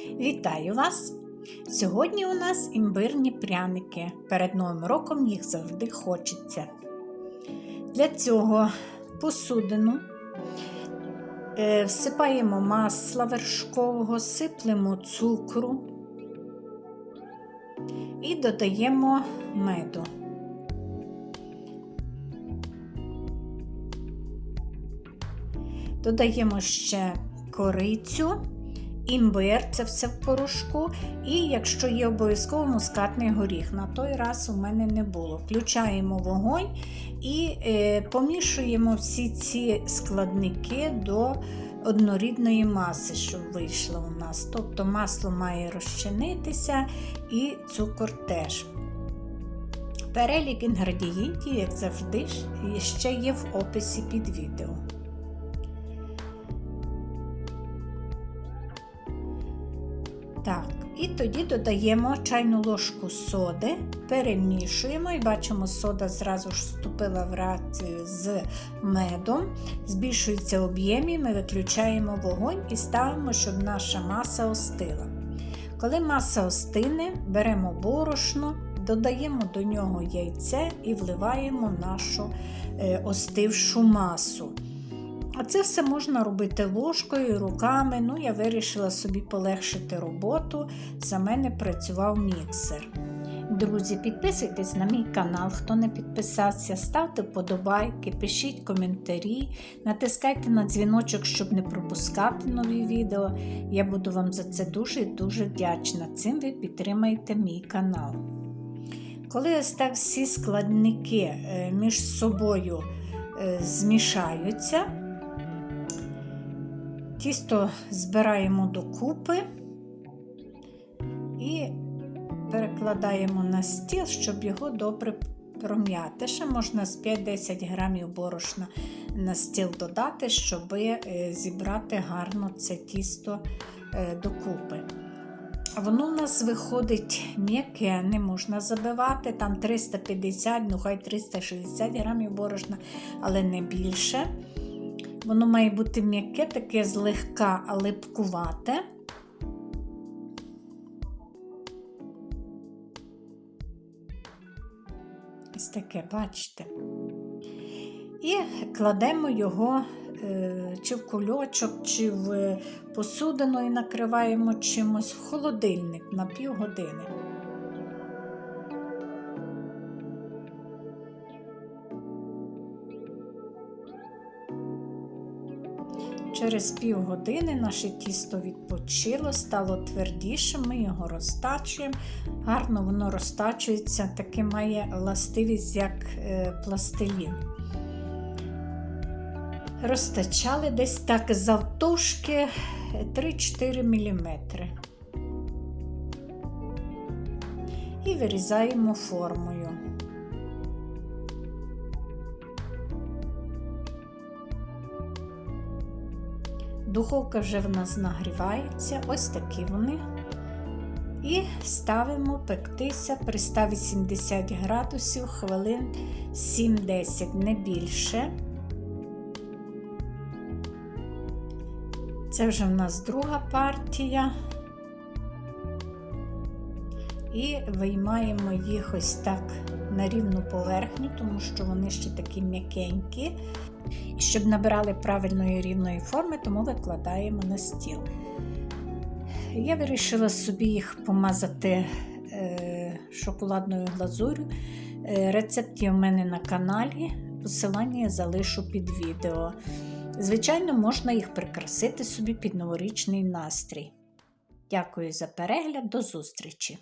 Вітаю вас! Сьогодні у нас імбирні пряники. Перед Новим роком їх завжди хочеться. Для цього посудину е, всипаємо масла вершкового, сиплемо цукру і додаємо меду. Додаємо ще корицю, імбир, це все в порошку. І якщо є обов'язково мускатний горіх, на той раз у мене не було. Включаємо вогонь і е, помішуємо всі ці складники до однорідної маси, щоб вийшло у нас. Тобто масло має розчинитися і цукор теж. Перелік інгредієнтів, як завжди, ще є в описі під відео. Так, і тоді додаємо чайну ложку соди, перемішуємо і бачимо, сода зразу ж вступила в реакцію з медом, збільшується об'єм, і ми виключаємо вогонь і ставимо, щоб наша маса остила. Коли маса остине, беремо борошно, додаємо до нього яйце і вливаємо нашу е, остившу масу. А це все можна робити ложкою, руками. Ну, я вирішила собі полегшити роботу. За мене працював міксер. Друзі, підписуйтесь на мій канал, хто не підписався, ставте вподобайки, пишіть коментарі, натискайте на дзвіночок, щоб не пропускати нові відео. Я буду вам за це дуже дуже вдячна. Цим ви підтримаєте мій канал. Коли ось так всі складники е, між собою е, змішаються, Тісто збираємо докупи і перекладаємо на стіл, щоб його добре пром'яти. Ще можна з 5-10 грамів борошна на стіл додати, щоб зібрати гарно це тісто докупи. Воно у нас виходить м'яке, не можна забивати, там 350, ну хай 360 грамів борошна, але не більше. Воно має бути м'яке, таке злегка липкувате. Ось таке, бачите. І кладемо його е, чи в кульочок, чи в посудину і накриваємо чимось в холодильник на півгодини. Через півгодини наше тісто відпочило, стало твердішим, ми його розтачуємо. Гарно воно розтачується, таке має властивість, як е, пластилін. Розтачали десь так завтовшки 3-4 мм. І вирізаємо формою. Духовка вже в нас нагрівається, ось такі вони. І ставимо пектися при 180 градусів хвилин 7-10, не більше. Це вже в нас друга партія. І виймаємо їх ось так на рівну поверхню, тому що вони ще такі м'якенькі. І щоб набирали правильної рівної форми, тому викладаємо на стіл. Я вирішила собі їх помазати е, шоколадною глазурю. Е, рецепт є у мене на каналі, посилання я залишу під відео. Звичайно, можна їх прикрасити собі під новорічний настрій. Дякую за перегляд, до зустрічі!